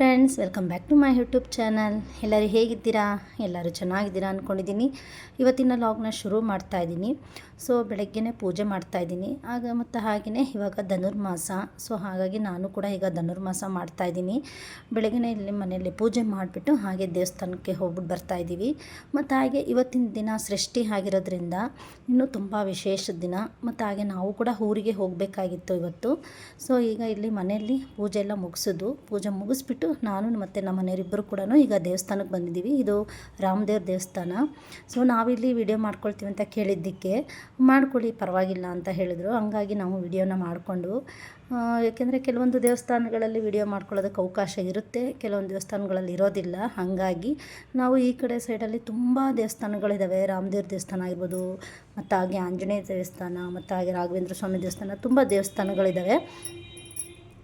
Friends welcome back to my YouTube channel ಎಲ್ಲರೂ ಹೇಗಿದ್ದೀರಾ? ಎಲ್ಲರೂ ಚೆನ್ನಾಗಿದ್ದೀರಾ ಅಂದ್ಕೊಂಡಿದ್ದೀನಿ ಇವತ್ತಿನ ಲಾಗ್ನ ಶುರು ಮಾಡ್ತಾ ಇದ್ದೀನಿ. ಸೊ ಬೆಳಗ್ಗೆನೇ ಪೂಜೆ ಮಾಡ್ತಾ ಇದ್ದೀನಿ. ಆಗ ಮತ್ತು ಹಾಗೆಯೇ ಇವಾಗ ಧನುರ್ಮಾಸ. ಸೊ ಹಾಗಾಗಿ ನಾನು ಕೂಡ ಈಗ ಧನುರ್ಮಾಸ ಮಾಡ್ತಾ ಇದ್ದೀನಿ. ಬೆಳಗ್ಗೆನೇ ಇಲ್ಲಿ ಮನೆಯಲ್ಲಿ ಪೂಜೆ ಮಾಡಿಬಿಟ್ಟು ಹಾಗೆ ದೇವಸ್ಥಾನಕ್ಕೆ ಹೋಗ್ಬಿಟ್ಟು ಬರ್ತಾ ಇದ್ದೀವಿ. ಮತ್ತು ಹಾಗೆ ಇವತ್ತಿನ ದಿನ ಸೃಷ್ಟಿ ಆಗಿರೋದ್ರಿಂದ ಇನ್ನೂ ತುಂಬ ವಿಶೇಷ ದಿನ. ಮತ್ತು ಹಾಗೆ ನಾವು ಕೂಡ ಊರಿಗೆ ಹೋಗಬೇಕಾಗಿತ್ತು ಇವತ್ತು. ಸೊ ಈಗ ಇಲ್ಲಿ ಮನೆಯಲ್ಲಿ ಪೂಜೆ ಎಲ್ಲ ಮುಗಿಸೋದು ಪೂಜೆ ಮುಗಿಸ್ಬಿಟ್ಟು ನಾನು ಮತ್ತು ನಮ್ಮ ಮನೆಯವರಿಬ್ಬರು ಕೂಡ ಈಗ ದೇವಸ್ಥಾನಕ್ಕೆ ಬಂದಿದ್ದೀವಿ. ಇದು ರಾಮದೇವ್ರ ದೇವಸ್ಥಾನ. ಸೊ ನಾವಿಲ್ಲಿ ವಿಡಿಯೋ ಮಾಡ್ಕೊಳ್ತೀವಿ ಅಂತ ಕೇಳಿದ್ದಕ್ಕೆ. ಮಾಡ್ಕೊಳ್ಳಿ, ಪರವಾಗಿಲ್ಲ ಅಂತ ಹೇಳಿದರು. ಹಾಗಾಗಿ ನಾವು ವಿಡಿಯೋನ ಮಾಡಿಕೊಂಡು ಏಕೆಂದರೆ ಕೆಲವೊಂದು ದೇವಸ್ಥಾನಗಳಲ್ಲಿ ವಿಡಿಯೋ ಮಾಡ್ಕೊಳ್ಳೋದಕ್ಕೆ ಅವಕಾಶ ಇರುತ್ತೆ. ಕೆಲವೊಂದು ದೇವಸ್ಥಾನಗಳಲ್ಲಿ ಇರೋದಿಲ್ಲ. ಹಾಗಾಗಿ ನಾವು ಈ ಕಡೆ ಸೈಡಲ್ಲಿ ತುಂಬ ದೇವಸ್ಥಾನಗಳಿದ್ದಾವೆ ರಾಮದೇವ್ರ ದೇವಸ್ಥಾನ ಆಗಿರ್ಬೋದು ಮತ್ತು ಹಾಗೆ ಆಂಜನೇಯ ದೇವಸ್ಥಾನ ಮತ್ತು ಹಾಗೆ ರಾಘವೇಂದ್ರ ಸ್ವಾಮಿ ದೇವಸ್ಥಾನ, ತುಂಬ ದೇವಸ್ಥಾನಗಳಿದ್ದಾವೆ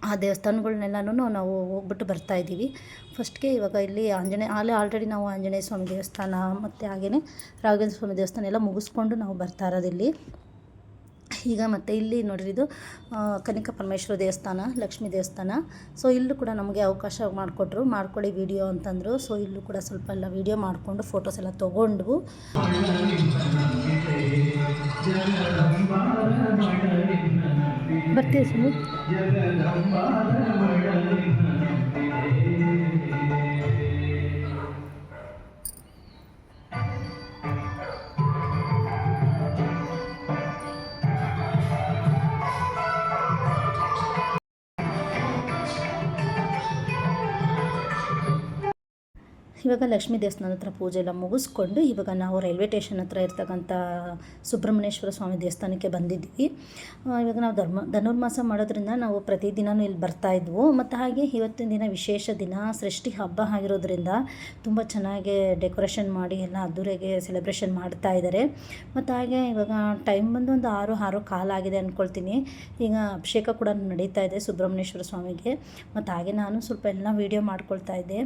ಆ ದೇವಸ್ಥಾನಗಳ್ನೆಲ್ಲನೂ ನಾವು ಹೋಗ್ಬಿಟ್ಟು ಬರ್ತಾ ಇದ್ದೀವಿ. ಫಸ್ಟ್ಗೆ ಇವಾಗ ಇಲ್ಲಿ ಆಂಜನೇಯ ಅಲ್ಲಿ ಆಲ್ರೆಡಿ ನಾವು ಆಂಜನೇಯ ಸ್ವಾಮಿ ದೇವಸ್ಥಾನ ಮತ್ತು ಹಾಗೆಯೇ ರಾಘವೇಂದ್ರ ಸ್ವಾಮಿ ದೇವಸ್ಥಾನ ಎಲ್ಲ ಮುಗಿಸ್ಕೊಂಡು ನಾವು ಬರ್ತಾ ಇರೋದು ಇಲ್ಲಿ. ಈಗ ಮತ್ತು ಇಲ್ಲಿ ನೋಡಿರಿ ಇದು ಕನಿಕ ಪರಮೇಶ್ವರ ದೇವಸ್ಥಾನ, ಲಕ್ಷ್ಮೀ ದೇವಸ್ಥಾನ. ಸೊ ಇಲ್ಲೂ ಕೂಡ ನಮಗೆ ಅವಕಾಶ ಮಾಡಿಕೊಟ್ರು, ಮಾಡ್ಕೊಳ್ಳಿ ವಿಡಿಯೋ ಅಂತಂದರು. ಸೊ ಇಲ್ಲೂ ಕೂಡ ಸ್ವಲ್ಪ ಎಲ್ಲ ವಿಡಿಯೋ ಮಾಡಿಕೊಂಡು ಫೋಟೋಸ್ ಎಲ್ಲ ತೊಗೊಂಡ್ವು. ಬರ್ತೀವಿ ಸುಮ್ಮನೆ ಇವಾಗ ಲಕ್ಷ್ಮೀ ದೇವಸ್ಥಾನ ಹತ್ರ ಪೂಜೆ ಎಲ್ಲ ಮುಗಿಸ್ಕೊಂಡು ಇವಾಗ ನಾವು ರೈಲ್ವೆ ಸ್ಟೇಷನ್ ಹತ್ರ ಇರ್ತಕ್ಕಂಥ ಸುಬ್ರಹ್ಮಣ್ಯೇಶ್ವರ ಸ್ವಾಮಿ ದೇವಸ್ಥಾನಕ್ಕೆ ಬಂದಿದ್ವಿ ಇವಾಗ ನಾವು ಧರ್ಮ, ಧನುರ್ಮಾಸ ಮಾಡೋದ್ರಿಂದ ನಾವು ಪ್ರತಿದಿನವೂ ಇಲ್ಲಿ ಬರ್ತಾ ಇದ್ವು. ಮತ್ತು ಹಾಗೆ ಇವತ್ತಿನ ದಿನ ವಿಶೇಷ ದಿನ, ಸೃಷ್ಟಿ ಹಬ್ಬ ಆಗಿರೋದ್ರಿಂದ ತುಂಬ ಚೆನ್ನಾಗಿ ಡೆಕೋರೇಷನ್ ಮಾಡಿ ಎಲ್ಲ ಅದ್ದೂರಿಗೆ ಸೆಲೆಬ್ರೇಷನ್ ಮಾಡ್ತಾ ಇದ್ದಾರೆ. ಮತ್ತು ಹಾಗೆ ಇವಾಗ ಟೈಮ್ ಬಂದು ಒಂದು ಆರು ಆರು ಕಾಲಾಗಿದೆ ಅಂದ್ಕೊಳ್ತೀನಿ ಈಗ ಅಭಿಷೇಕ ಕೂಡ ನಡೀತಾ ಇದೆ ಸುಬ್ರಹ್ಮಣ್ಯೇಶ್ವರ ಸ್ವಾಮಿಗೆ. ಮತ್ತು ಹಾಗೆ ನಾನು ಸ್ವಲ್ಪ ಎಲ್ಲ ವೀಡಿಯೋ ಮಾಡ್ಕೊಳ್ತಾ ಇದ್ದೆ.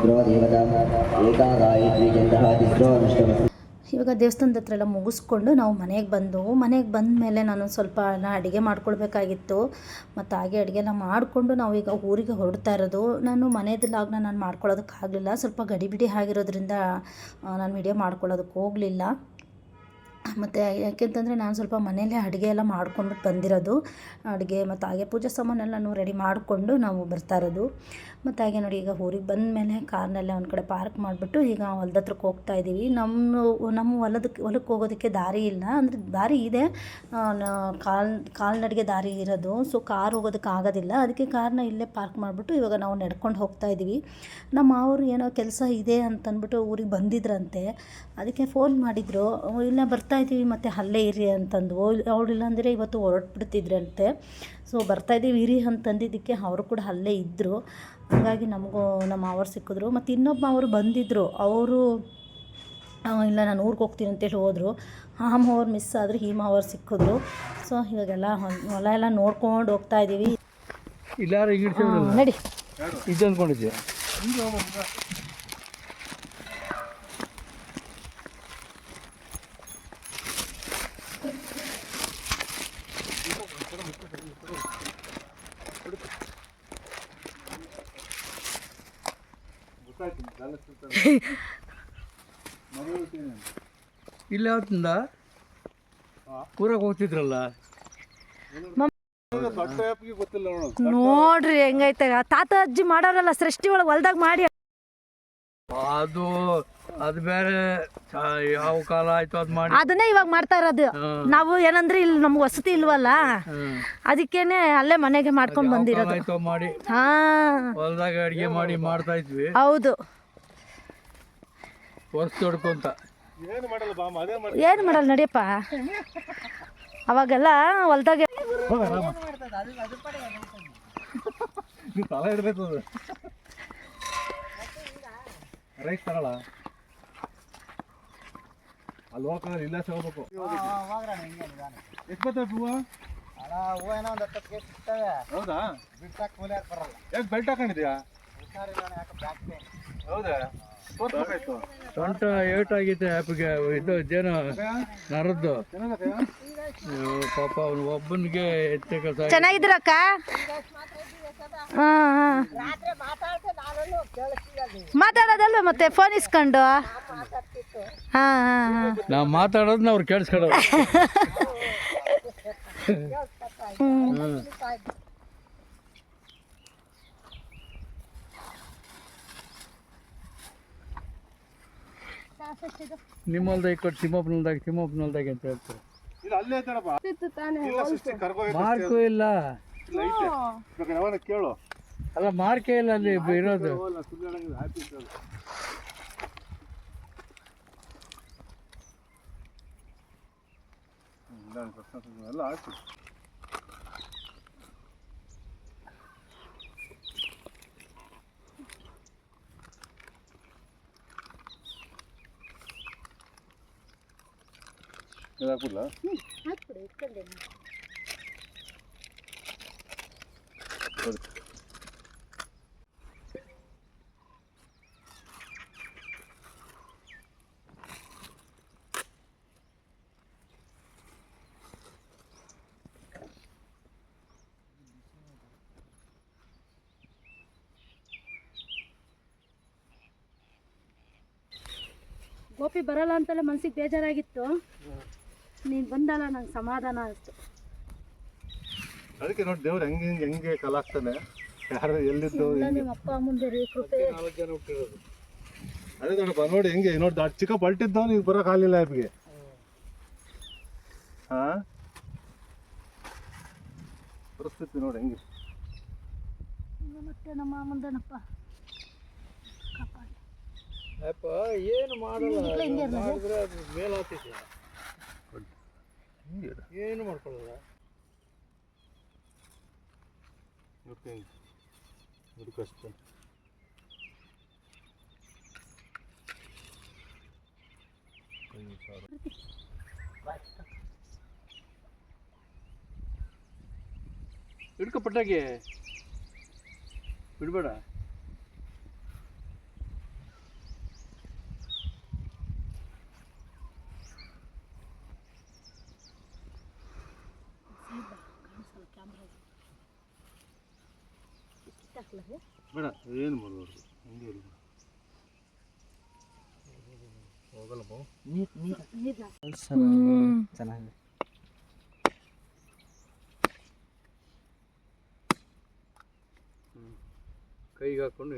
द्रोदेवता एका गायत्री चन्द्रः तिस्रो अनुष्टमस्तु ಇವಾಗ ದೇವಸ್ಥಾನದ ಹತ್ರ ಎಲ್ಲ ಮುಗಿಸ್ಕೊಂಡು ನಾವು ಮನೆಗೆ ಬಂದು, ಮನೆಗೆ ಬಂದ ಮೇಲೆ ನಾನು ಸ್ವಲ್ಪ ಅಡುಗೆ ಮಾಡ್ಕೊಳ್ಬೇಕಾಗಿತ್ತು. ಮತ್ತು ಹಾಗೆ ಅಡುಗೆ ಎಲ್ಲ ಮಾಡಿಕೊಂಡು ನಾವು ಈಗ ಊರಿಗೆ ಹೊರಡ್ತಾ ಇರೋದು. ನಾನು ಮನೆಯದ್ದು ಲಾಗ್ನ ನಾನು ಮಾಡ್ಕೊಳ್ಳೋದಕ್ಕಾಗಲಿಲ್ಲ. ಸ್ವಲ್ಪ ಗಡಿಬಿಡಿ ಆಗಿರೋದ್ರಿಂದ ನಾನು ವಿಡಿಯೋ ಮಾಡ್ಕೊಳ್ಳೋದಕ್ಕೆ ಹೋಗಲಿಲ್ಲ. ಮತ್ತು ಯಾಕೆಂತಂದರೆ ನಾನು ಸ್ವಲ್ಪ ಮನೆಯಲ್ಲೇ ಅಡುಗೆ ಎಲ್ಲ ಮಾಡ್ಕೊಂಡ್ಬಿಟ್ಟು ಬಂದಿರೋದು. ಅಡುಗೆ ಮತ್ತು ಹಾಗೆ ಪೂಜೆ ಸಾಮಾನೆಲ್ಲನೂ ರೆಡಿ ಮಾಡಿಕೊಂಡು ನಾವು ಬರ್ತಾ ಇರೋದು. ಮತ್ತು ಹಾಗೆ ನೋಡಿ ಈಗ ಊರಿಗೆ ಬಂದ ಮೇಲೆ ಕಾರ್ನೆಲ್ಲ ಒಂದು ಕಡೆ ಪಾರ್ಕ್ ಮಾಡಿಬಿಟ್ಟು ಈಗ ಹೊಲ್ದ ಹತ್ರಕ್ಕೆ ಹೋಗ್ತಾ ಇದ್ದೀವಿ. ನಮ್ಮ ನಮ್ಮ ಹೊಲದಕ್ಕೆ ಹೊಲಕ್ಕೆ ಹೋಗೋದಕ್ಕೆ ದಾರಿ ಇಲ್ಲ. ಅಂದರೆ ದಾರಿ ಇದೆ. ಕಾಲ್, ಕಾಲ್ನಡಿಗೆ ದಾರಿ ಇರೋದು. ಸೊ ಕಾರ್ ಹೋಗೋದಕ್ಕೆ ಆಗೋದಿಲ್ಲ. ಅದಕ್ಕೆ ಕಾರ್ನ ಇಲ್ಲೇ ಪಾರ್ಕ್ ಮಾಡಿಬಿಟ್ಟು ಇವಾಗ ನಾವು ನಡ್ಕೊಂಡು ಹೋಗ್ತಾ ಇದ್ದೀವಿ. ನಮ್ಮ ಮಾವರು ಏನೋ ಕೆಲಸ ಇದೆ ಅಂತಂದ್ಬಿಟ್ಟು ಊರಿಗೆ ಬಂದಿದ್ರಂತೆ. ಅದಕ್ಕೆ ಫೋನ್ ಮಾಡಿದರು. ಇಲ್ಲ ಬರ್ತಾ ಇದ್ದೀವಿ ಮತ್ತು ಅಲ್ಲೇ ಇರಿ ಅಂತಂದು. ಅವಳು ಇಲ್ಲಾಂದರೆ ಇವತ್ತು ಹೊರಟ್ಬಿಡ್ತಿದ್ರಂತೆ. ಸೊ ಬರ್ತಾಯಿದ್ದೀವಿ ಇರಿ ಅಂತಂದಿದ್ದಕ್ಕೆ ಅವರು ಕೂಡ ಅಲ್ಲೇ ಇದ್ದರು ಹಾಗಾಗಿ ನಮಗೂ ನಮ್ಮ ಮಾವರು ಸಿಕ್ಕಿದ್ರು. ಮತ್ತು ಇನ್ನೊಬ್ಬ ಅವರು ಬಂದಿದ್ದರು ಅವರು ಇಲ್ಲ ನಾನು ಊರಿಗೆ ಹೋಗ್ತೀನಿ ಅಂತೇಳಿ ಹೋದರು. ಆ ಮಾವರು ಮಿಸ್ ಆದರೆ ಈ ಮಾವರು ಸಿಕ್ಕಿದ್ರು. ಸೊ ಇವಾಗೆಲ್ಲ ಹೊಲ- ಎಲ್ಲ ನೋಡ್ಕೊಂಡು ಹೋಗ್ತಾ ಇದ್ದೀವಿ ಇಲ್ಲ ನಡಿ. ಇದು ಅಂದ್ಕೊಂಡಿದ್ದೆ ಇಲ್ಲ ಯಾವತ್ತಿಂದ ಊರಾಗ ಹೋಗ್ತಿದ್ರಲ್ಲ? ನೋಡ್ರಿ ಹೆಂಗೈತೆ. ತಾತ ಅಜ್ಜಿ ಮಾಡೋರಲ್ಲ ಸೃಷ್ಟಿ ಒಳಗೆ ಹೊಲ್ದಾಗ ಮಾಡಿ. ಅದು ಅದು ಬೇರೆ ಆ, ಯಾವ ಕಾಲ ಆಯ್ತು ಅದು ಮಾಡಿ. ಅದನ್ನೇ ಇವಾಗ ಮಾಡ್ತಾ ಇರೋದು. ನಾವು ಏನಂದ್ರೆ ಇಲ್ಲಿ ನಮ್ಗೆ ವಸತಿ ಇಲ್ವಲ್ಲ. ಅದಕ್ಕೇನೆ ಅಲ್ಲೇ ಮನೆಗೆ ಮಾಡ್ಕೊಂಡು ಬಂದಿರೋದು. ಆಯ್ತು ಮಾಡಿ. ಹಾ. ಹೊಲ್ದಾಗ ಅಡಿಗೆ ಮಾಡಿ ಮಾಡ್ತಾ ಇದ್ವಿ. ಹೌದು. ವರ್ಷ ತೊಡ್ಕೊಂತ ಏನು ಮಾಡಲ್ಲ ನಡಿಯಪ್ಪ. ಅವಾಗೆಲ್ಲ ಹೊಲ್ದಾಗ ಹೌದಾ? ಯಾಕೆ ಬೆಲ್ಟ್ ಹಾಕೊಂಡಿದ್ಯಾ? ಹೌದಾ? ಸೊಂಟ ಏಟಾಗಿದೆ ಆ್ಯಪ್ಗೆ ಇದು ಜೇನು ನರದ್ದು. ಪಾಪ ಅವನು ಒಬ್ಬನಿಗೆ ಚೆನ್ನಾಗಿದ್ದೀರಕ್ಕ? ಹಾಂ ಹಾಂ. ಮಾತಾಡೋದಲ್ವ ಮತ್ತೆ? ಫೋನ್ ಇಸ್ಕೊಂಡು? ಹಾಂ ಹಾಂ ಹಾಂ. ನಾವು ಮಾತಾಡೋದನ್ನ ಅವ್ರು ಕೇಳಿಸ್ಕೊಳ್ಳೋದು ನಿಮ್ಮಲ್ದಾಗ ಕೊಟ್ಟು ತಿಮ್ಮಪ್ಪನಲ್ದಾಗ ತಿಮ್ಮಪ್ಪನಲ್ದಾಗ ಅಂತ ಹೇಳ್ತಾರೆ. ಇದು ಅಲ್ಲೇ ಐತಣಪ್ಪ ಇಲ್ಲ ಸೃಷ್ಟಿ ಕರ್ಕೋಬೇಕು ಮಾರ್ಕು ಇಲ್ಲ. ಇಲ್ಲ ಐತೆ. ಬೇಕಾದ್ರೆ ಯಾವನ ಕೇಳು. ಅಲ್ಲ ಮಾರ್ಕೆ ಇಲ್ಲ ಅಲ್ಲಿ ಇರೋದು. ಹೋಗಲ್ಲ ಸುಳ್ಳು ಹೇಳಂಗಿಲ್ಲ ಹ್ಯಾಪಿ ಇದ್ದದು ಎಲ್ಲ ಆಯ್ತು ಇದಾಕ್ಬಿಡ್ಲಾ ಸರಿ ಗೋಪಿ ಬರಲ್ಲ ಅಂತಲೇ ಮನ್ಸಿಗೆ ಬೇಜಾರಾಗಿತ್ತು ನೀನು ಬಂದಲ್ಲ ನಂಗೆ ಸಮಾಧಾನ ಅಷ್ಟು. ಅದಕ್ಕೆ ನೋಡಿ ದೇವ್ರು ಹೆಂಗೆ ಹೆಂಗೆ ಹೆಂಗೆ ಕಲಾಗ್ತಾನೆ. ಯಾರು ಎಲ್ಲಿದ್ದು ಹೆಂಗೆ. ನಿಮ್ಮ ಅಪ್ಪ ಮುಂದೆ ರೀ ಕೃಪೆ. ನಾಲ್ಕು ಜನ ಹುಟ್ಟಿರೋದು. ಅದೇ ನೋಡಪ್ಪ ನೋಡಿ ಹೆಂಗೆ ನೋಡಿ ದೊಡ್ಡ ಚಿಕ್ಕ ಬಲ್ಟಿದ್ದು ನೀವು ಬರೋಕ್ಕಾಗಲಿಲ್ಲ ಆಗಲಿಲ್ಲ ಹಾಂ ಹಾ? ಪರಿಸ್ಥಿತಿ ನೋಡಿ ಹೆಂಗೆ. ಮತ್ತೆ ನಮ್ಮ ಮುಂದನಪ್ಪ ಅಪ್ಪ ಏನು ಮಾಡಲ್ಲ ಮಾಡಿದ್ರೆ ಅದು ಏನು ಹೆಂಗೆ ನೋಡಿ ಕಷ್ಟ. ಹಿಡ್ಕೊ ಪಟ್ಟಾಗೆ ಬಿಡ್ಬೇಡ. ಬೇಡ ಏನು ಮಾಡೋದು ಹಂಗೆ. ಹೋಗಲ್ಲ ಬಾ ಕೈಗೆ ಹಾಕೊಂಡು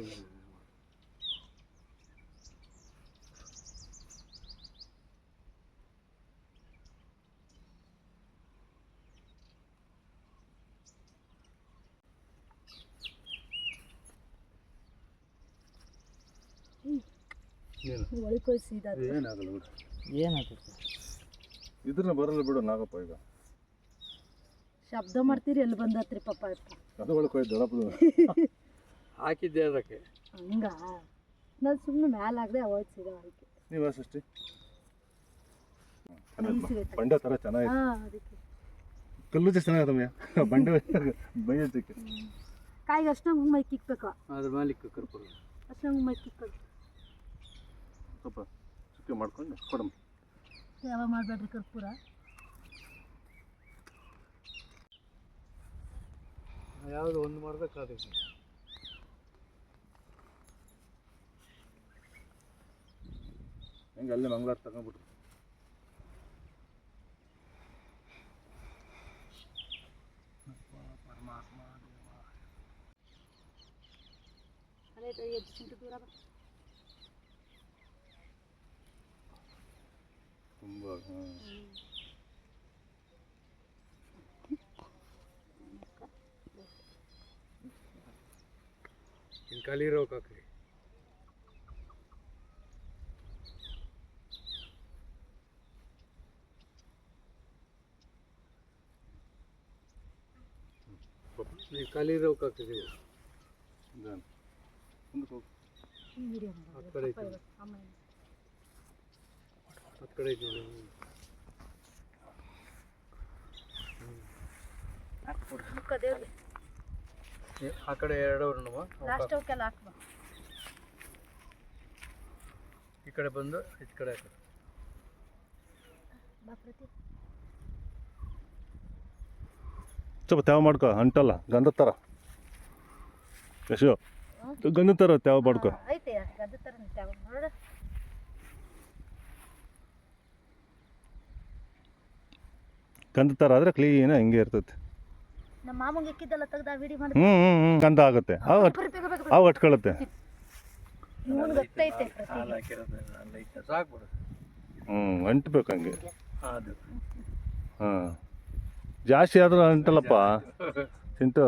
ಒಳಕೊಯ್ಸಿದ ಏನಾಗಲ್ಲ ಬಿಡು. ಏನಾಗ್ತೈತೆ ಇದ್ರನ್ನ ಬರಲ್ಲ ಬಿಡು ನಾಗಪ್ಪ ಈಗ. ಶಬ್ದ ಮಾಡ್ತೀರಿ ಎಲ್ಲಿ ಬಂದತ್ರಿ ಪಾಪ ಅದು ಒಳಗೆ ಹೋಯ್ತು ದೊಡ್ಡಪ್ಪದು ಹಾಕಿದ್ದೆ ಅದಕ್ಕೆ. ಹಂಗ? ನಾನು ಸುಮ್ಮನೆ ಮ್ಯಾಲಾಗದೆ ಸೀದಾ ಅದಕ್ಕೆ. ನೀವು ಅಷ್ಟೇ ಬಂಡೆ ಥರ ಚೆನ್ನಾಗಿದೆ ಹಾಂ ಅದಕ್ಕೆ. ಕಲ್ಲು ಚೆನ್ನಾಗಿದೆ ಬಂಡೆ ಬೈಯೋದಕ್ಕೆ. ಕಾಯಿಗೆ ಅಷ್ಟೊಂದು ಮೈ ಕಿಕ್ಬೇಕು. ಅದ್ರ ಮಾಲೀಕ ಕರ್ಕೊಂಡು. ಅಷ್ಟೊಂದು ಮೈ ಕಿಕ್ಕೋದು ಸ್ವಲ್ಪ ಚುಕ್ಕೆ ಮಾಡ್ಕೊಂಡು ಕೊಡಮ್ಮ. ಯಾವ ಮಾಡಬೇಡ್ರಿ ಕರ್ಪೂರ? ಯಾವುದು ಒಂದು ಮಾಡ್ಬೇಕಾದಕ್ಕೆ ಹೆಂಗೆ ಅಲ್ಲೇ ಮಂಗಳಾರ ತಗೊಂಡ್ಬಿಟ್ರು. ಅದೇ ಎದ್ದು ಚಿಂಟು ದೂರ ಬಾ. ತುಂಬ ಹಾಂ ಇನ್ನು ಕಲಿರೋಕೆ ಹಾಕ್ರಿ ನೀವು ಕಲಿರೋಕೆ ಹಾಕಿದ್ದೀವಿ ನಿಧಾನ. ಮುಂದಕ್ಕೆ ಹೋಗು ಈ ವಿಡಿಯೋ ಮಾಡು. ಆ ಕಡೆ ಆ ಕಡೆ ಎರಡು ಲಾಸ್ಟ್ ಅವಕ್ಕೆಲ್ಲ ಹಾಕ್ಬ. ಈ ಕಡೆ ಬಂದು ಈ ಕಡೆ ಹಾಕು. ಬಾ ಪ್ರತಿ. ಸ್ವಲ್ಪ ತ್ಯಾವ ಮಾಡ್ಕೊ ಅಂಟಲ್ಲ ಗಂಧ ತರ. ಯಶು ಗಂಧ ತರ ತ್ಯಾವ ಮಾಡ್ಕೊ. ಐತೆ ಥರ ನೋಡ ಗಂಧದ ಥರ ಆದರೆ ಕ್ಲೀನ ಹಿಂಗೆ ಇರ್ತೈತೆ. ನಮ್ಮ ಮಾಮಂಗೆ ಇಕ್ಕಿದ್ದೆಲ್ಲ ತೆಗ್ದ ವಿಡಿಯೋ ಮಾಡಿ ಹ್ಞೂ ಹ್ಞೂ ಹ್ಞೂ ಗಂಧ ಆಗುತ್ತೆ. ಅವು ಅವು ಅಟ್ಕೊಳುತ್ತೆ ಇವನು ಗೊತ್ತೈತೆ ಹ್ಞೂ ಅಂಟ್ಬೇಕು ಹಂಗೆ. ಅದು. ಹಾಂ. ಜಾಸ್ತಿ ಆದರೂ ಅಂಟಲ್ಲಪ್ಪ. ಚಿಂಟು.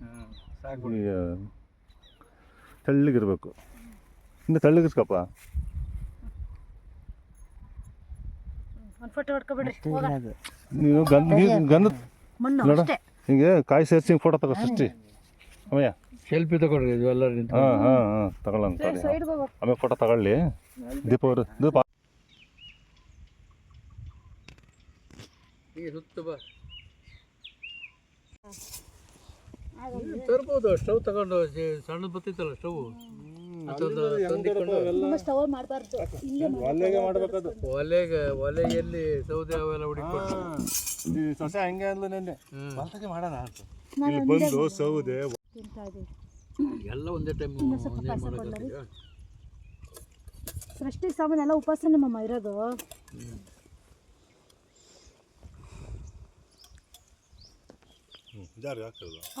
ಹ್ಞೂ ಸಾಕ್ಬಿಡು. ತೆಳ್ಳಗಿರ್ಬೇಕು. ಇನ್ನು ತೆಳ್ಳಗಿಸ್ಕಪ್ಪ ಒಂದು ಫೋಟೋ ಹೊಡ್ಕೊಬಿಡ್ರಿ ಹೋಗ ನೀನು ಗಂಧ ಗನ್ ಮಣ್ಣು. ಅಷ್ಟೇ. ಹಿಂಗೆ ಕಾಯಿ ಸೇರಿಸಿ ಫೋಟೋ ತಗೋ ಸೃಷ್ಟಿ. ಅಮ್ಮಯ್ಯ. ಸೆಲ್ಫಿ ತಗೊಳ್ರಿ ನಿಂತು ಹಾಂ ಹಾಂ ಹಾಂ ಹೋಗೋ. ಆಮೇಲೆ ಫೋಟೋ ತಗೊಳ್ಳಿ. ದೀಪ ಅವರು ದೀಪ. ಈಗ ಸುತ್ತ ಬಾ. ತರ್ಬೋದು ಸ್ಟವ್ ತಗೊಂಡು ಸಣ್ಣದು ಬತ್ತಿತ್ತಲ್ಲ ಸ್ಟವ್. ಮಾಡಬಾರ್ದು. ಇಲ್ಲೇ ಒಲೆಗೆ ಮಾಡ್ಬೇಕದು. ಒಲೆಗೆ ಒಲೆಯಲ್ಲಿ ಸೌದೆ ಅವೆಲ್ಲ ಹುಡುಕೊಂಡು. ಈ ಸೊಸೆ ಹಂಗೆ ಅಂದ್ಲು ನೆನ್ನೆ. ಮಾಡೋಣ ಅಂತ. ಇಲ್ಲಿ ಬಂದು ಸೌದೆ ಎಲ್ಲ ಒಂದೇ ಟೈಮ್ ಸೃಷ್ಟಿ ಸಾಮಾನು ಎಲ್ಲ ಉಪಾಸನೆ ಮಮ್ಮ ಇರೋದು.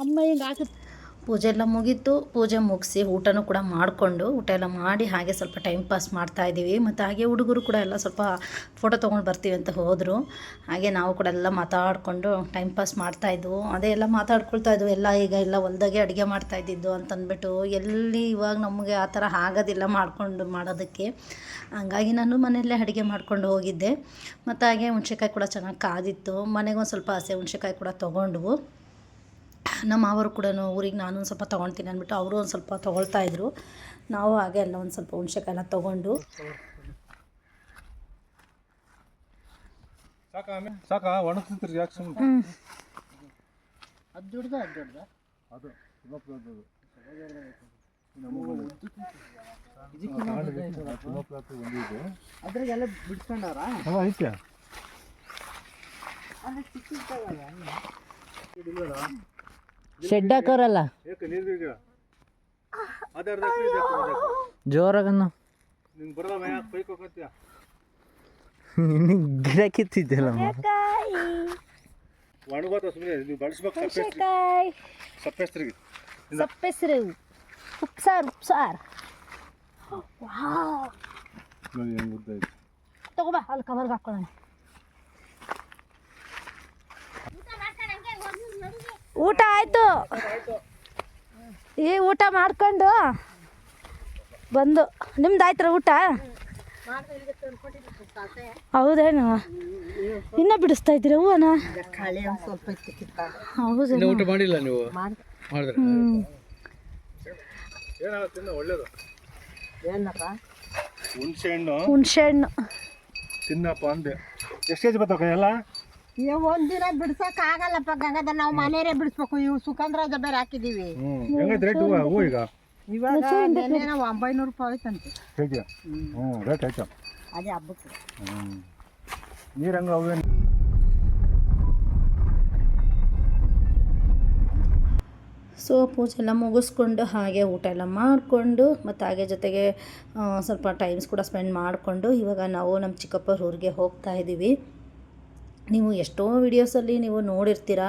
ಅಮ್ಮ ಹಿಂಗೆ ಪೂಜೆ ಎಲ್ಲ ಮುಗೀತು. ಪೂಜೆ ಮುಗಿಸಿ ಊಟನೂ ಕೂಡ ಮಾಡಿಕೊಂಡು, ಊಟ ಎಲ್ಲ ಮಾಡಿ ಹಾಗೆ ಸ್ವಲ್ಪ ಟೈಮ್ ಪಾಸ್ ಮಾಡ್ತಾ ಇದ್ದೀವಿ. ಮತ್ತು ಹಾಗೆ ಹುಡುಗರು ಕೂಡ ಎಲ್ಲ ಸ್ವಲ್ಪ ಫೋಟೋ ತೊಗೊಂಡು ಬರ್ತೀವಿ ಅಂತ ಹೋದರು. ಹಾಗೆ ನಾವು ಕೂಡ ಎಲ್ಲ ಮಾತಾಡಿಕೊಂಡು ಟೈಮ್ ಪಾಸ್ ಮಾಡ್ತಾಯಿದ್ವು ಅದೇ ಎಲ್ಲ ಮಾತಾಡ್ಕೊಳ್ತಾ ಇದ್ವು. ಎಲ್ಲ ಈಗ ಎಲ್ಲ ಹೊಲ್ದಾಗೆ ಅಡುಗೆ ಮಾಡ್ತಾ ಇದ್ದಿದ್ದು ಅಂತಂದ್ಬಿಟ್ಟು ಎಲ್ಲಿ ಇವಾಗ ನಮಗೆ ಆ ಥರ ಆಗೋದಿಲ್ಲ ಮಾಡಿಕೊಂಡು, ಮಾಡೋದಕ್ಕೆ. ಹಂಗಾಗಿ ನಾನು ಮನೆಯಲ್ಲೇ ಅಡುಗೆ ಮಾಡ್ಕೊಂಡು ಹೋಗಿದ್ದೆ. ಮತ್ತು ಹಾಗೆ ಹುಣ್ಸೆಕಾಯಿ ಕೂಡ ಚೆನ್ನಾಗಿ ಕಾದಿತ್ತು. ಮನೆಗೆ ಸ್ವಲ್ಪ ಹಸೆ ಹುಣ್ಸೆಕಾಯಿ ಕೂಡ ತೊಗೊಂಡ್ವು. ನಮ್ಮ ಮಾವರು ಕೂಡ ಊರಿಗೆ ನಾನು ಒಂದು ಸ್ವಲ್ಪ ತೊಗೊಳ್ತೀನಿ ಅಂದ್ಬಿಟ್ಟು ಅವರು ಒಂದು ಸ್ವಲ್ಪ ತೊಗೊಳ್ತಾ ಇದ್ರು. ನಾವು ಹಾಗೆ ಎಲ್ಲ ಒಂದು ಸ್ವಲ್ಪ ಹುಣ್ಸೆಕಾಯೆಲ್ಲ ತೊಗೊಂಡು. ಅದ್ರಾಗೆಲ್ಲ ಅವ ಐತೆ. ಶೆಡ್ ಹಾಕೋರಲ್ಲ. ಜೋರಾಗನ್ನು. ಗಿಡ ಕಿತ್ತಿದ್ದಲ್ಲ ಒಣಗೋತ ಸುಮ್ಮನೆ ನೀವು ಬಳಸ್ಬೇಕು ಸಪ್ಪೆ ಹುಣ್ಸೆಕಾಯಿ ಸಪ್ಪೆಸ್ತ್ರಿಗೆ ಸಪ್ಪೆಸ್ರು ಉಪ್ಸಾರು ಉಪ್ಸಾರು. ನೋಡಿ ಹೆಂಗೆ ಐತೆ ತಗೋಬಾ ಅಲ್ಲಿ ಕವರ್ಗೆ ಹಾಕೊಳ್ಳೋಣ. ಊಟ ಆಯ್ತು. ಈ ಊಟ ಮಾಡ್ಕೊಂಡು ಬಂದು. ನಿಮ್ದು ಆಯ್ತರ ಊಟ? ಹೌದೇನು? ಇನ್ನ ಬಿಡಿಸ್ತಾ ಇದ್ದೀರ ಹೂವನ? ಹೌದು ಊಟ ಮಾಡಿಲ್ಲ ನೀವು? ಹುಣ್ಸೆ ಹಣ್ಣು. ತಿನ್ನಪ್ಪ ಅಂದೆ. ಎಷ್ಟು ಕೆಜಿ ಬರ್ತಾವ ಎಲ್ಲ? ಒಂದಿನ ಬಿಡ್ಸಕ್ ಆಗಲ್ಲಪ್ಪ ಗಂಗದ ನಾವು ಮನೆಯೇ ಬಿಡಿಸ್ಬೇಕು. ಇವು ಸುಖಂದ್ರಾಜ ಬೇರೆ ಹಾಕಿದೀವಿ. ಹ್ಞೂ ಹೆಂಗೈತೆ ರೇಟ್ ಹೂವು ಹೂವು ಈಗ? ಇವಾಗ ನೆನ್ನೆ ನಾವು ಒಂಬೈನೂರು ರೂಪಾಯಿ ಆಯ್ತಂತೆ ಹ್ಞೂ ರೇಟ್ ಆಯ್ತು? ಅದೇ ಹಬ್ಬಕ್ಕೆ. ಹ್ಞೂ ನೀರು ಹಂಗೆ ಅವೇನು ಸೊ ಪೂಜೆ ಎಲ್ಲ ಮುಗಿಸ್ಕೊಂಡು ಹಾಗೆ ಊಟ ಎಲ್ಲ ಮಾಡಿಕೊಂಡು ಮತ್ತು ಹಾಗೆ ಜೊತೆಗೆ ಸ್ವಲ್ಪ ಟೈಮ್ಸ್ ಕೂಡ ಸ್ಪೆಂಡ್ ಮಾಡಿಕೊಂಡು ಇವಾಗ ನಾವು ನಮ್ಮ ಚಿಕ್ಕಪ್ಪರ ಊರಿಗೆ ಹೋಗ್ತಾ ಇದ್ದೀವಿ ನೀವು ಎಷ್ಟೋ ವಿಡಿಯೋಸಲ್ಲಿ ನೀವು ನೋಡಿರ್ತೀರ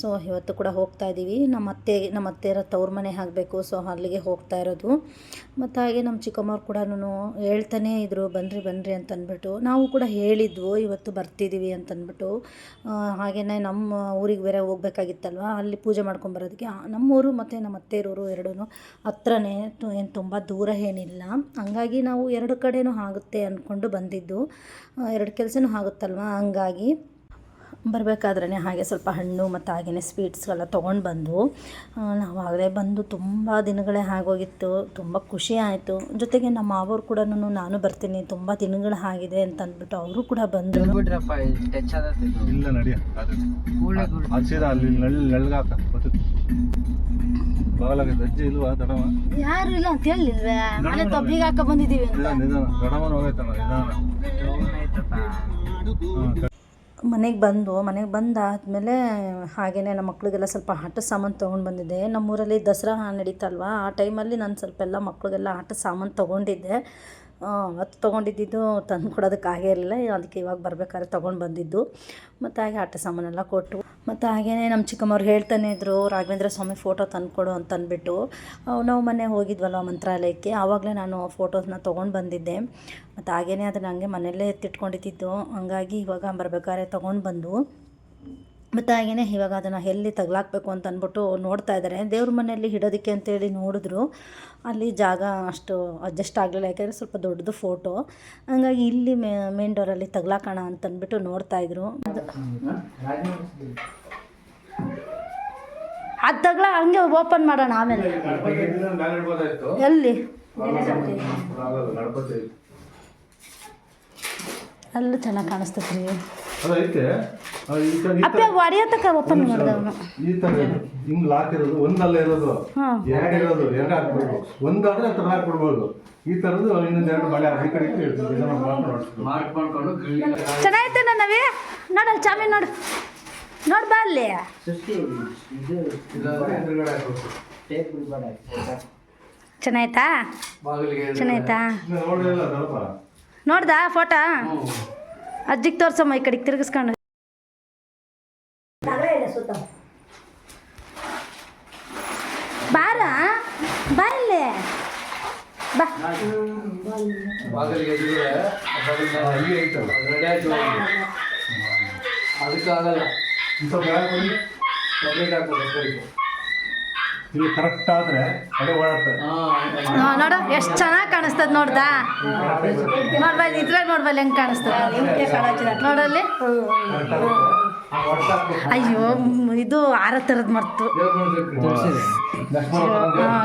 ಸೊ ಇವತ್ತು ಕೂಡ ಹೋಗ್ತಾ ಇದ್ದೀವಿ ನಮ್ಮ ಅತ್ತೆ, ನಮ್ಮ ಅತ್ತೆಯರ ತವ್ರ ಮನೆ ಆಗಬೇಕು ಸೊ ಅಲ್ಲಿಗೆ ಹೋಗ್ತಾ ಇರೋದು. ಮತ್ತು ಹಾಗೆ ನಮ್ಮ ಚಿಕ್ಕಮ್ಮವ್ರು ಕೂಡ ಹೇಳ್ತಾನೇ ಇದ್ರು ಬನ್ನಿರಿ ಬನ್ನಿರಿ ಅಂತ ಅಂದ್ಬಿಟ್ಟು ನಾವು ಕೂಡ ಹೇಳಿದ್ವು, ಇವತ್ತು ಬರ್ತಿದ್ದೀವಿ ಅಂತಂದ್ಬಿಟ್ಟು ಹಾಗೆಯೇ ನಮ್ಮ ಊರಿಗೆ ಬೇರೆ ಹೋಗ್ಬೇಕಾಗಿತ್ತಲ್ವ, ಅಲ್ಲಿ ಪೂಜೆ ಮಾಡ್ಕೊಂಬರೋದಕ್ಕೆ ಬರೋದಕ್ಕೆ. ನಮ್ಮೂರು ಮತ್ತು ನಮ್ಮ ಅತ್ತೆಯರೂರು ಎರಡೂ ಹತ್ರನೇ ಏನು ತುಂಬ ದೂರ ಏನಿಲ್ಲ. ಹಂಗಾಗಿ ನಾವು ಎರಡು ಕಡೆಯೂ ಆಗುತ್ತೆ ಅಂದ್ಕೊಂಡು ಬಂದಿದ್ದು. ಎರಡು ಕೆಲಸನೂ ಆಗುತ್ತಲ್ವ, ಹಂಗಾಗಿ. ಬರಬೇಕಾದ್ರೇ ಹಾಗೆ ಸ್ವಲ್ಪ ಹಣ್ಣು ಮತ್ತು ಹಾಗೆಯೇ ಸ್ವೀಟ್ಸ್ಗೆಲ್ಲ ತೊಗೊಂಡು ಬಂದು ನಾವು ಆಗಲೇ ಬಂದು ತುಂಬ ದಿನಗಳೇ ಆಗೋಗಿತ್ತು ತುಂಬ ಖುಷಿ ಆಯಿತು. ಜೊತೆಗೆ ನಮ್ಮ ಮಾವರು ಕೂಡ ನಾನು ಬರ್ತೀನಿ ತುಂಬ ದಿನಗಳು ಆಗಿದೆ ಅಂತ ಅಂದ್ಬಿಟ್ಟು ಅವರು ಕೂಡ ಬಂದರು. ಇಲ್ಲ ನಡಿಯ ಅಲ್ಲಿ ನೆಳ್ಗಾಕ ಅಜ್ಜಿ ಇಲ್ವಾ ದಡವ? ಯಾರು ಇಲ್ಲ ಅಂತ ಹೇಳಿಲ್ವೇ? ಮನೆ ತೊಬ್ಬಿಗೆ ಹಾಕ ಬಂದಿದ್ದೀವಿ ನಿಧಾನ. ದಡವನ ನಿಧಾನ. ಮನೆಗೆ ಬಂದು, ಮನೆಗೆ ಬಂದಾದಮೇಲೆ ಹಾಗೆಯೇ ನಮ್ಮ ಮಕ್ಳಿಗೆಲ್ಲ ಸ್ವಲ್ಪ ಆಟದ ಸಾಮಾನು ತೊಗೊಂಡು ಬಂದಿದ್ದೆ. ನಮ್ಮೂರಲ್ಲಿ ದಸರಾ ನಡೀತಲ್ವ? ಆ ಟೈಮಲ್ಲಿ ನಾನು ಸ್ವಲ್ಪ ಎಲ್ಲ ಮಕ್ಳಿಗೆಲ್ಲ ಆಟದ ಸಾಮಾನು ತೊಗೊಂಡಿದ್ದೆ. ಅದು ತೊಗೊಂಡಿದ್ದು ತಂದು ಕೊಡೋದಕ್ಕಾಗೇ ಇರಲಿಲ್ಲ. ಅದಕ್ಕೆ ಇವಾಗ ಬರಬೇಕಾದ್ರೆ ತೊಗೊಂಡು ಬಂದಿದ್ದು. ಮತ್ತು ಹಾಗೆ ಆಟ ಸಾಮಾನೆಲ್ಲ ಕೊಟ್ಟು ಮತ್ತು ಹಾಗೆಯೇ ನಮ್ಮ ಚಿಕ್ಕಮ್ಮವ್ರು ಹೇಳ್ತಾನೆ ಇದ್ದರು ರಾಘವೇಂದ್ರ ಸ್ವಾಮಿ ಫೋಟೋ ತಂದುಕೊಡು ಅಂತ ಅಂದ್ಬಿಟ್ಟು ನಾವು ಮೊನ್ನೆ ಹೋಗಿದ್ವಲ್ಲ ಮಂತ್ರಾಲಯಕ್ಕೆ, ಆವಾಗಲೇ ನಾನು ಫೋಟೋಸ್ನ ತೊಗೊಂಡು ಬಂದಿದ್ದೆ. ಮತ್ತು ಹಾಗೆಯೇ ಅದನ್ನು ಹಂಗೆ ಮನೆಯಲ್ಲೇ ಎತ್ತಿಟ್ಕೊಂಡಿದ್ದು ಹಂಗಾಗಿ ಇವಾಗ ಬರ್ಬೇಕಾದ್ರೆ ತೊಗೊಂಡು ಬಂದು ಮತ್ತು ಹಾಗೆಯೇ ಇವಾಗ ಅದನ್ನು ಎಲ್ಲಿ ತಗಲಾಕ್ಬೇಕು ಅಂತ ಅಂದ್ಬಿಟ್ಟು ನೋಡ್ತಾ ಇದ್ದಾರೆ. ದೇವ್ರ ಮನೆಯಲ್ಲಿ ಇಡೋದಕ್ಕೆ ಅಂತೇಳಿ ನೋಡಿದ್ರು. ಅಲ್ಲಿ ಜಾಗ ಅಷ್ಟು ಅಡ್ಜಸ್ಟ್ ಆಗಲಿಲ್ಲ. ಯಾಕೆಂದರೆ ಸ್ವಲ್ಪ ದೊಡ್ಡದು ಫೋಟೋ ಹಂಗಾಗಿ ಇಲ್ಲಿ ಮೇನ್ ಡೋರಲ್ಲಿ ತಗ್ಲಾಕೋಣ ಅಂತಂದ್ಬಿಟ್ಟು ನೋಡ್ತಾಯಿದ್ರು ನೋಡ್ತಾ ಇದ್ರು. ಅದು ತಗ್ಲ, ಹಂಗೆ ಓಪನ್ ಮಾಡೋಣ ಆಮೇಲೆ. ಎಲ್ಲಿ? ಅಲ್ಲೂ ಚೆನ್ನಾಗಿ ಕಾಣಿಸ್ತೈತೆ ಅಪ್ಪ ಒಡೆಯೋ ತಕ ಓಪನ್ ಮಾಡಿದೆ ಅವನು. ಈ ತರ. ಹಿಂಗ್ ಲಾಕ್ ಇರೋದು ಒಂದಲ್ಲ ಇರೋದು. ಎರಡು ಇರೋದು ಎರಡು ಹಾಕ್ಬೇಕು ಒಂದಾದ್ರೆ ತರ ಹಾಕ್ಬಿಡ್ಬೋದು. ಈ ತರದ್ದು ಇನ್ನೊಂದು ಎರಡು ಬಳೆ ಈ ಕಡೆ ಮಾಡ್ಕೊಂಡು ಹೊರಡ್ಸ್ಬೇಕು. ಮಾರ್ಕ್ ಮಾಡ್ಕೊಂಡು ಚೆನ್ನಾಗೈತೆ ನವೇ. ನೋಡಲ್ಲಿ ಚಾಮಿ ನೋಡು. ನೋಡ್ ಬಾ ಅಲ್ಲಿ. ಚೆನ್ನಾಯ್ತಾ? ಚೆನ್ನಾಯ್ತಾ? ನೋಡ್ದಾ ಫೋಟೋ ಅಜ್ಜಿಗೆ ತೋರ್ಸಮ್ಮ ಈ ಕಡೆಗೆ ತಿರುಗಿಸ್ಕೊಂಡು. ಬಾರ ಬಾ ಇಲ್ಲಿ. ಬಾ. ಅದಕ್ಕಾಗಲ್ಲ. ಇಲ್ಲಿ ಕರೆಕ್ಟ್ ಆದ್ರೆ ಅದೇ ಓಡಾಡ್ತಾರೆ. ಹಾ, ನೋಡು ಎಷ್ಟು ಚೆನ್ನಾಗಿ ಕಾಣಿಸ್ತದ ನೋಡ್ದಾ? ನೋಡ್ಬಾ ಇಲ್ಲಿ ಇದ್ರಾಗ ನೋಡ್ಬಲ್ಲಿ ಹೆಂಗ್ ಕಾಣಿಸ್ತದ. ನೋಡಲ್ಲಿ. ಅಯ್ಯೋ ಇದು ಆರ ಥರದ್ದು ಮರ್ತು.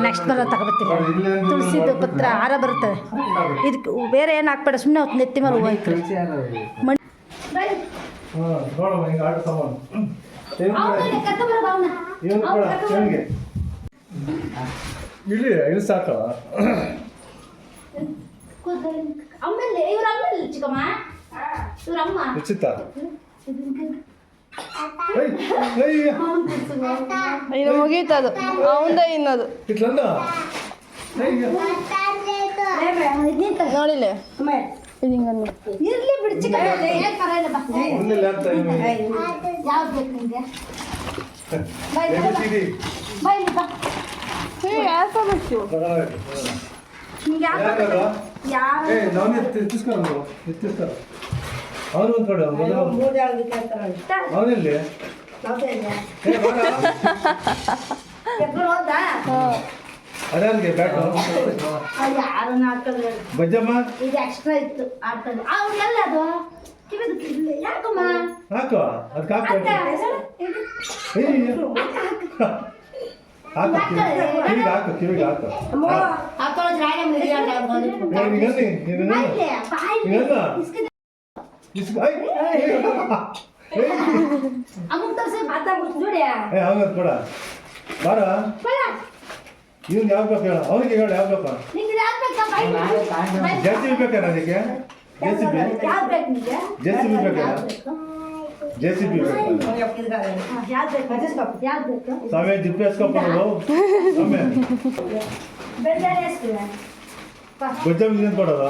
ನೆಕ್ಸ್ಟ್ ಬರೋ ತಗೋಬತ್ತೀನಿ. ತುಳಸಿದು ಪತ್ರ ಆರ ಬರುತ್ತೆ. ಇದಕ್ಕೆ ಬೇರೆ ಏನು ಹಾಕ್ಬೇಡ ಸುಮ್ಮನೆ ಹೊತ್ತು ನೆತ್ತಿ ಮೇಲೆ ಕೂಡ ಚೆನ್ನಿಗೆ ಇಲ್ಲಿ ಇಲ್ಲಿ ಸಾಕ? ಆಮೇಲೆ ಇವ್ರ ಅಮ್ಮ ಚಿಕ್ಕಮ್ಮ. ಇವ್ರ ಅಮ್ಮ. ಇನ್ನು ಮುಗೀತದು ಅವಂದೇ ಇನ್ನದು. ನೋಡಿಲ್ಲ ಇದು ಇರ್ಲಿ ಬಿಡ್ಚಿ ಯಾಕೆ ಬಿಟ್ಟು? ಯಾವ ಅವನು ಒಂದು ಕಡೆ ಅವನು ಅವನೆಲ್ಲಿ. ಅದ್ಯಾನ್ಗೆ ಬ್ಯಾಟು ಬಜ್ಜಮ್ಮ? ಇದು ಎಕ್ಸ್ಟ್ರಾ ಇತ್ತು ಹಾಕೋದು ಅವ್ರು ಎಲ್ಲ ಅದು? ಯಾಕಮ್ಮ? ಹಾಕು ಅದಕ್ಕೆ ಹಾಕು. ಹಾಕು ಕಿವಿ- ಕಿವಿಗೆ. ಹಾಕು ಕಿವಿಗೆ ಹಾಕು. ಹಾಕೊಳ್ಳೋದು ರಾಣೆ ಮುಗಿ ಅಂತ ಅಂಬೋದು. ಏ, ನೀಗನ್ನಿ ನೀನು ಬಾಯ್ಲೆ, ಬಾಯ್ಲೆ. ನೀಗನ್ನ ಇಸ್ಕಿದ- ಇಸ್ಕ ಐ, ಏ, ಏ, ಅಮ್ಮಗ್ ತೋರ್ಸಿ ಮಾತಾಡ್ಬಿಡ್ತು ನೋಡಿ ಏ ಹಂಗಂತ ಕೊಡ ಬಾರ ಬೇಡ. ಇವ್ನು ಯಾವ ಬೇಕು ಹೇಳ ಅವನಿಗೆ ಹೇಳ ಯಾವ ಬೇಕು ನಿಂಗೆ ಯಾವ್ದು ಬೇಕಾ ಬಾಯ್ಲೆ? ಬಾಯ್ಲೆ. ಜೆ ಸಿ ಬಿ ಬೇಕಾ ನನಗೆ ಜೆ ಸಿ ಬಿ ಯಾವ್ದು ಬೇಕು ನಿಂಗೆ? ಜೆ ಸಿ ಬಿ ಬೇಕಾ ಯಾವ್ದು ಬೇಕು? ಜೆ ಸಿ ಬಿ ಬೇಕಾ ಹಾ, ಯಾವ್ದು ಬೇಕು? ಯಾವ್ದು ಬೇಕು? ಸ್ವಾಮಿ ಜಿಪ್ಪೆ ಎಸ್ಕೊಪ್ಪರು ಸ್ವಾಮಿ ಬೇರೆ ಬೇರೆ ಎಷ್ಟಿವೆ? ಗೊಜ್ಜಮ್ಮಿಗೆ ಏನು ಕೊಡೋದು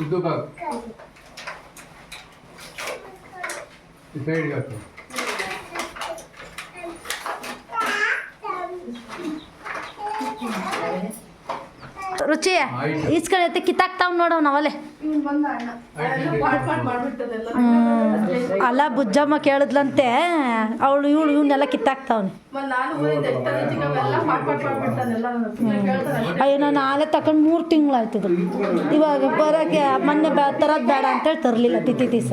ಇದು ಅದು. ರವಿ ಇದು ಬೇಕು ಈ ಸೈಡ್ಗೆ ಹಾಕು ರುಚಿ ಈಸ್ಕೊಳ್ಳತ್ತೆ ಕಿತ್ತಾಕ್ತಾವ್ ನೋಡವ್ ನಾವಲ್ಲೇ. ಹ್ಮ್. ಅಲ್ಲ ಬುಜ್ಜಮ್ಮ ಕೇಳಿದ್ಲಂತೆ ಅವಳು ಇವಳು ಇವನ್ನೆಲ್ಲ ಕಿತ್ತಾಕ್ತಾವನೆ. ಅಯ್ಯೋ ನಾನು ಆಲೆ ತಕೊಂಡು ಮೂರು ತಿಂಗಳಾಯ್ತದ. ಇವಾಗ ಬರೋಕೆ ಮೊನ್ನೆ ಬ ತರೋದು ಬೇಡ ಅಂತೇಳಿ ತರಲಿಲ್ಲ ತಿಥಿ ದಿವಸ.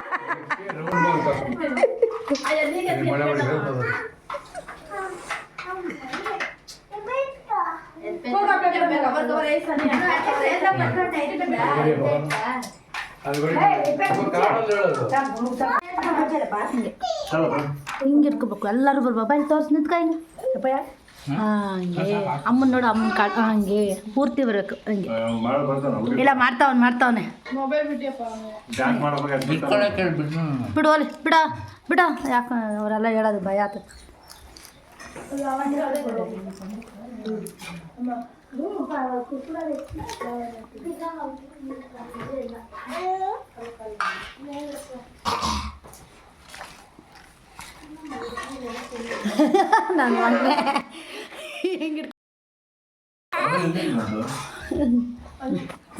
ಥರ ಮಳೆ ಹೊಡಿದ್ರೆ ಬರೋದು. ಅದು ಬಿಡಿ. ಕಾಡಲ್ಲಿ ಹೇಳೋದು. ಹಿಂಗೆ ಇಟ್ಕೋಬೇಕು ಎಲ್ಲರೂ ಬರ್ಬೋ ಬೈ ತೋರ್ಸಿ ನಿಂತ್ಕ ಹಿಂಗೆ ಅಪ್ಪಯ್ಯ ಹಂಗೆ ಅಮ್ಮನ ನೋಡು ಅಮ್ಮನ ಕಾ ಹಂಗೆ ಪೂರ್ತಿ ಬರಬೇಕು ಹಂಗೆ ಮಾಡಿ ಬರ್ತಾನೆ ಇಲ್ಲ ಮಾಡ್ತಾವನ್ ಮಾಡ್ತಾವನೆ ಡ್ಯಾನ್ಸ್ ಮಾಡಬೇಕು ಬಿಡು ಅಲ್ಲಿ ಬಿಡ ಬಿಡ ಯಾಕೆ ಅವರೆಲ್ಲ ಹೇಳೋದು ಭಯ ಆತ ನನ್ನ ಮೊನ್ನೆ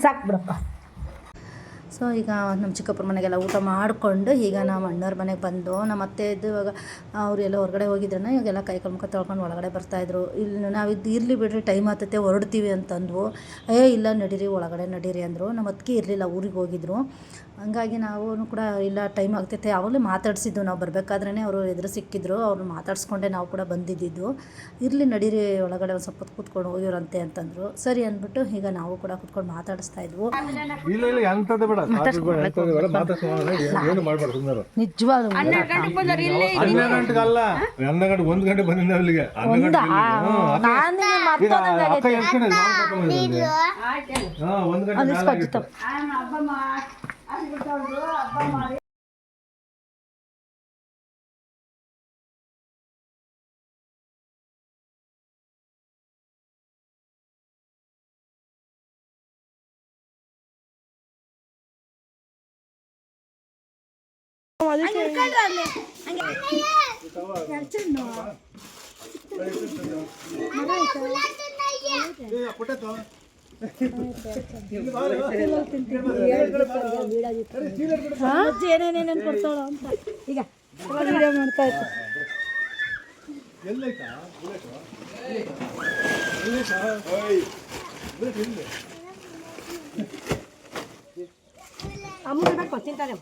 ಸಾಕು ಬಿಡಪ್ಪ. ಸೊ ಈಗ ನಮ್ಮ ಚಿಕ್ಕಪ್ಪರ ಮನೆಗೆಲ್ಲ ಊಟ ಮಾಡಿಕೊಂಡು ಈಗ ನಮ್ಮ ಅಣ್ಣವ್ರ ಮನೆಗೆ ಬಂದು ನಮ್ಮ ಅತ್ತೆ ಇದ್ದು ಇವಾಗ ಅವ್ರು ಎಲ್ಲ ಹೊರಗಡೆ ಹೋಗಿದ್ರನ್ನ ಇವಾಗೆಲ್ಲ ಕೈ ಮುಖ ತೊಳ್ಕೊಂಡು ಒಳಗಡೆ ಬರ್ತಾಯಿದ್ರು ಇಲ್ಲಿ ನಾವು ಇದು ಇರಲಿ ಬಿಡ್ರಿ, ಟೈಮ್ ಆತತೆ, ಹೊರಡ್ತೀವಿ ಅಂತಂದ್ವು. ಅಯ್ಯೋ ಇಲ್ಲ ನಡೀರಿ, ಒಳಗಡೆ ನಡೀರಿ ಅಂದರು. ನಮ್ಮ ಅತ್ತಿಗೆ ಇರಲಿಲ್ಲ, ಊರಿಗೆ ಹೋಗಿದ್ರು. ಹಂಗಾಗಿ ನಾವು ಕೂಡ ಇಲ್ಲ ಟೈಮ್ ಆಗ್ತೈತೆ. ಆವಾಗಲೇ ಮಾತಾಡಿಸಿದ್ದು ನಾವು ಬರಬೇಕಾದ್ರೇ ಅವರು ಎದುರು ಸಿಕ್ಕಿದ್ರು. ಅವ್ರನ್ನ ಮಾತಾಡಿಸ್ಕೊಂಡೆ ನಾವು ಕೂಡ ಬಂದಿದ್ದಿದ್ದು. ಇರಲಿ ನಡೀರಿ ಒಳಗಡೆ ಒಂದು ಸ್ವಲ್ಪ ಹೊತ್ತು ಕೂತ್ಕೊಂಡು ಹೋಗಿರಂತೆ ಅಂತಂದರು. ಸರಿ ಅಂದ್ಬಿಟ್ಟು ಈಗ ನಾವು ಕೂಡ ಕೂತ್ಕೊಂಡು ಮಾತಾಡಿಸ್ತಾ ಇದ್ವು. ಗಂಟೆ ಒಂದು ಗಂಟೆ ಬಂದಿದ್ದ ಏನೇನೇನೇನು ಕೊಡ್ತಾಳ ಅಂತ ಈಗ ವಿಡಿಯೋ ಮಾಡ್ತಾ ಇತ್ತು ಕಟ್ಬೇಕಾಯ್ತು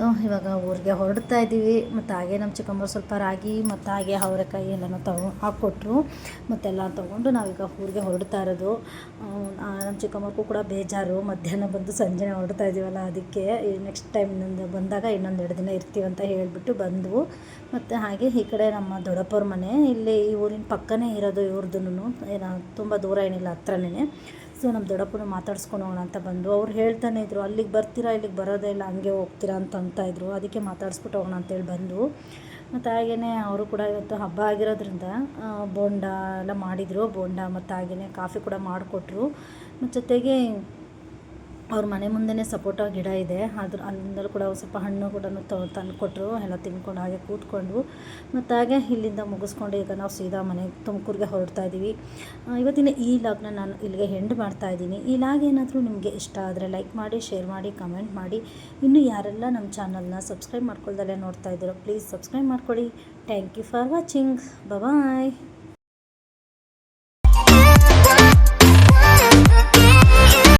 ಸೊ, ಇವಾಗ ಊರಿಗೆ ಹೊರಡ್ತಾ ಇದ್ದೀವಿ. ಮತ್ತು ಹಾಗೆ ನಮ್ಮ ಚಿಕ್ಕಮ್ಮ ಸ್ವಲ್ಪ ರಾಗಿ ಮತ್ತು ಹಾಗೆ ಅವರೆಕಾಯಿ ಎಲ್ಲನೂ ತಗೊ, ಹಾಕ್ಕೊಟ್ರು. ಮತ್ತೆಲ್ಲ ತೊಗೊಂಡು ನಾವೀಗ ಊರಿಗೆ ಹೊರಡ್ತಾ ಇರೋದು. ನಮ್ಮ ಚಿಕ್ಕಮ್ಮಕ್ಕೂ ಕೂಡ ಬೇಜಾರು. ಮಧ್ಯಾಹ್ನ ಬಂದು ಸಂಜೆ ಹೊರಡ್ತಾ ಇದ್ದೀವಲ್ಲ ಅದಕ್ಕೆ. ನೆಕ್ಸ್ಟ್ ಟೈಮ್ ಇನ್ನೊಂದು ಬಂದಾಗ ಇನ್ನೊಂದು ಎರಡು ದಿನ ಇರ್ತೀವಿ ಅಂತ ಹೇಳಿಬಿಟ್ಟು ಬಂದವು. ಮತ್ತು ಹಾಗೆ ಈ ಕಡೆ ನಮ್ಮ ದೊಡ್ಡಪ್ಪವ್ರ ಮನೆ. ಇಲ್ಲಿ ಈ ಊರಿನ ಪಕ್ಕನೇ ಇರೋದು ಇವ್ರದ್ದು ಏನೋ, ತುಂಬ ದೂರ ಏನಿಲ್ಲ ಹತ್ರನೇ ಸೊ ನಮ್ಮ ದೊಡ್ಡಪ್ಪನ ಮಾತಾಡ್ಸ್ಕೊಂಡು ಹೋಗೋಣ ಅಂತ ಬಂದು ಅವ್ರು ಹೇಳ್ತಾನೆ ಇದ್ರು, ಅಲ್ಲಿಗೆ ಬರ್ತೀರಾ? ಇಲ್ಲಿಗೆ ಬರೋದೇ ಇಲ್ಲ, ಹಂಗೆ ಹೋಗ್ತೀರಾ? ಅಂತ ಇದ್ರು. ಅದಕ್ಕೆ ಮಾತಾಡಿಸ್ಬಿಟ್ಟು ಹೋಗೋಣ ಅಂತೇಳಿ ಬಂದು ಮತ್ತು ಹಾಗೆಯೇ ಅವರು ಕೂಡ ಇವತ್ತು ಹಬ್ಬ ಆಗಿರೋದ್ರಿಂದ ಬೋಂಡ ಎಲ್ಲ ಮಾಡಿದರು. ಬೋಂಡ ಮತ್ತು ಹಾಗೆಯೇ ಕಾಫಿ ಕೂಡ ಮಾಡಿಕೊಟ್ರು. ಮತ್ತು ಜೊತೆಗೆ ಅವ್ರ ಮನೆ ಮುಂದೆನೇ ಸಪೋಟ ಗಿಡ ಇದೆ. ಅದ್ರ ಅಲ್ಲಿಂದಲೂ ಕೂಡ ಸ್ವಲ್ಪ ಹಣ್ಣು ಕೂಡ ತಂದು ಕೊಟ್ಟರು ಎಲ್ಲ ತಿನ್ಕೊಂಡು ಹಾಗೆ ಕೂತ್ಕೊಂಡು ಮತ್ತು ಹಾಗೆ ಇಲ್ಲಿಂದ ಮುಗಿಸ್ಕೊಂಡು ಈಗ ನಾವು ಸೀದಾ ಮನೆ ತುಮಕೂರಿಗೆ ಹೊರಡ್ತಾ ಇದ್ದೀವಿ ಇವತ್ತಿನ ಈ ಲಾಗ್ನ ನಾನು ಇಲ್ಲಿಗೆ ಹೆಂಡ್ ಮಾಡ್ತಾ ಇದ್ದೀನಿ. ಈ ಲಾಗ್ ಏನಾದರೂ ನಿಮಗೆ ಇಷ್ಟ ಆದರೆ ಲೈಕ್ ಮಾಡಿ ಶೇರ್ ಮಾಡಿ ಕಮೆಂಟ್ ಮಾಡಿ. ಇನ್ನು ಯಾರೆಲ್ಲ ನಮ್ಮ ಚಾನಲ್ನ ಸಬ್ಸ್ಕ್ರೈಬ್ ಮಾಡ್ಕೊಳ್ದಲ್ಲೇ ನೋಡ್ತಾ ಇದ್ದೀರೋ ಪ್ಲೀಸ್ ಸಬ್ಸ್ಕ್ರೈಬ್ ಮಾಡ್ಕೊಳ್ಳಿ. Thank you for watching bye